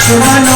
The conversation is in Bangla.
সুমন